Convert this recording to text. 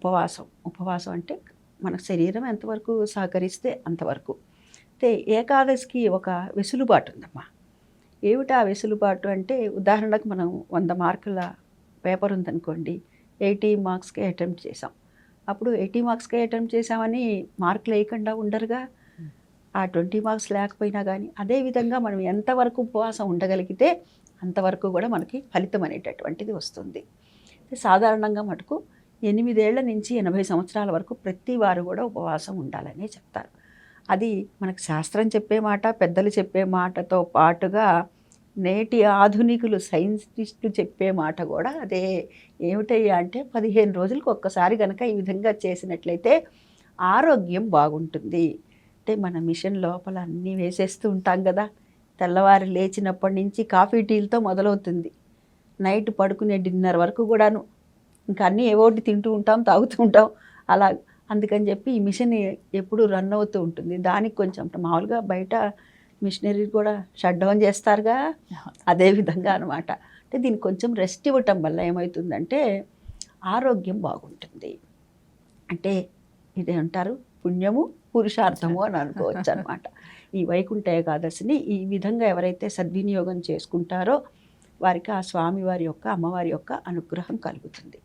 ఉపవాసం ఉపవాసం అంటే మన శరీరం ఎంతవరకు సహకరిస్తే అంతవరకు. అయితే ఏకాదశికి ఒక వెసులుబాటు ఉందమ్మా. ఏమిటా వెసులుబాటు అంటే ఉదాహరణకు మనం వంద మార్కుల పేపర్ ఉందనుకోండి ఎయిటీ మార్క్స్కి అటెంప్ట్ చేసాం అప్పుడు ఎయిటీ మార్క్స్కి అటెంప్ట్ చేసామని మార్కులు వేయకుండా ఉండరుగా? ఆ ట్వంటీ మార్క్స్ లేకపోయినా కానీ అదేవిధంగా మనం ఎంతవరకు ఉపవాసం ఉండగలిగితే అంతవరకు కూడా మనకి ఫలితం అనేటటువంటిది వస్తుంది. సాధారణంగా మటుకు ఎనిమిదేళ్ళ నుంచి ఎనభై సంవత్సరాల వరకు ప్రతి వారు కూడా ఉపవాసం ఉండాలని చెప్తారు. అది మనకు శాస్త్రం చెప్పే మాట పెద్దలు చెప్పే మాటతో పాటుగా నేటి ఆధునికులు సైంటిస్టులు చెప్పే మాట కూడా అదే. ఏమిటయ్యా అంటే పదిహేను రోజులకు ఒక్కసారి కనుక ఈ విధంగా చేసినట్లయితే ఆరోగ్యం బాగుంటుంది. అంటే మన మిషన్ లోపల అన్నీ వేసేస్తూ ఉంటాం కదా. తెల్లవారు లేచినప్పటి నుంచి కాఫీ టీలతో మొదలవుతుంది. నైట్ పడుకునే డిన్నర్ వరకు కూడాను. ఇంకా అన్నీ ఏవోటి తింటూ ఉంటాం తాగుతూ ఉంటాం. అలా అందుకని చెప్పి ఈ మిషన్ ఎప్పుడు రన్ అవుతూ ఉంటుంది. దానికి కొంచెం మామూలుగా బయట మిషనరీ కూడా షట్ డౌన్ చేస్తారుగా. అదే విధంగా అనమాట అంటే దీనికి కొంచెం రెస్ట్ ఇవ్వటం వల్ల ఏమవుతుందంటే ఆరోగ్యం బాగుంటుంది. అంటే ఇదేమంటారు అంటారు పుణ్యము పురుషార్థము అని అనుకోవచ్చు అనమాట ఈ వైకుంఠ ఏకాదశిని ఈ విధంగా ఎవరైతే సద్వినియోగం చేసుకుంటారో వారికి ఆ స్వామివారి యొక్క అమ్మవారి యొక్క అనుగ్రహం కలుగుతుంది.